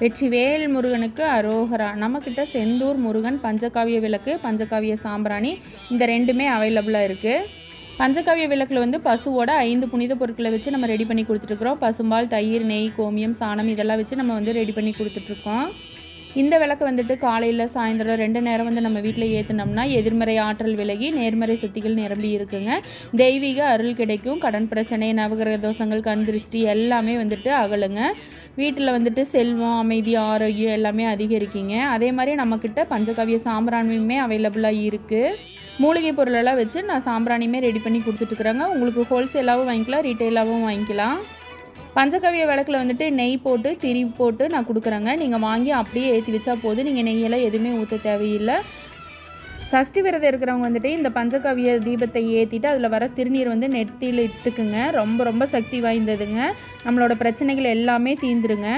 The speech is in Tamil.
வெற்றிவேல் முருகனுக்கு அரோகரா. நம்மக்கிட்ட செந்தூர் முருகன் பஞ்சகாவிய விளக்கு பஞ்சகாவிய சாம்பிராணி இந்த ரெண்டுமே அவைலபிளாக இருக்குது பஞ்சகாவிய விளக்கில் வந்து பசுவோட ஐந்து புனித பொருட்களை வச்சு நம்ம ரெடி பண்ணி கொடுத்துட்ருக்குறோம் பசும்பால் தயிர் நெய் கோமியம் சாணம் இதெல்லாம் வச்சு நம்ம வந்து ரெடி பண்ணி கொடுத்துட்ருக்கோம் இந்த விளக்கு வந்துட்டு காலையில் சாயந்தரம் ரெண்டு நேரம் வந்து நம்ம வீட்டில் ஏற்றுனோம்னா எதிர்மறை ஆற்றல் விலகி நேர்மறை சக்திகள் நிரம்பி இருக்குங்க. தெய்வீக அருள் கிடைக்கும். கடன் பிரச்சனை நவகிரக தோஷங்கள் கண் திருஷ்டி எல்லாமே வந்துட்டு அகலுங்க. வீட்டில் வந்துட்டு செல்வம் அமைதி ஆரோக்கியம் எல்லாமே அதிகரிக்குங்க. அதே மாதிரி நம்மக்கிட்ட பஞ்சகவிய சாம்பிராணியுமே அவைலபிளாக இருக்குது மூலிகை பொருளெல்லாம் வச்சு நான் சாம்பிராணியுமே ரெடி பண்ணி கொடுத்துட்ருக்குறேங்க உங்களுக்கு ஹோல்சேலாகவும் வாங்கிக்கலாம் ரீட்டெயிலாகவும் வாங்கிக்கலாம். பஞ்சகவிய விளக்கில் வந்துட்டு நெய் போட்டு திரி போட்டு நான் கொடுக்குறேங்க. நீங்கள் வாங்கி அப்படியே ஏற்றி வச்சா போதும். நீங்கள் நெய்யெல்லாம் எதுவுமே ஊற்ற தேவையில்லை. சஷ்டி விரதம் இருக்கிறவங்க வந்துட்டு இந்த பஞ்சகவிய தீபத்தை ஏற்றிட்டு அதில் வர திருநீர் வந்து நெத்தியில் இட்டுக்குங்க. ரொம்ப ரொம்ப சக்தி வாய்ந்ததுங்க. நம்மளோட பிரச்சனைகள் எல்லாமே தீந்துருங்க.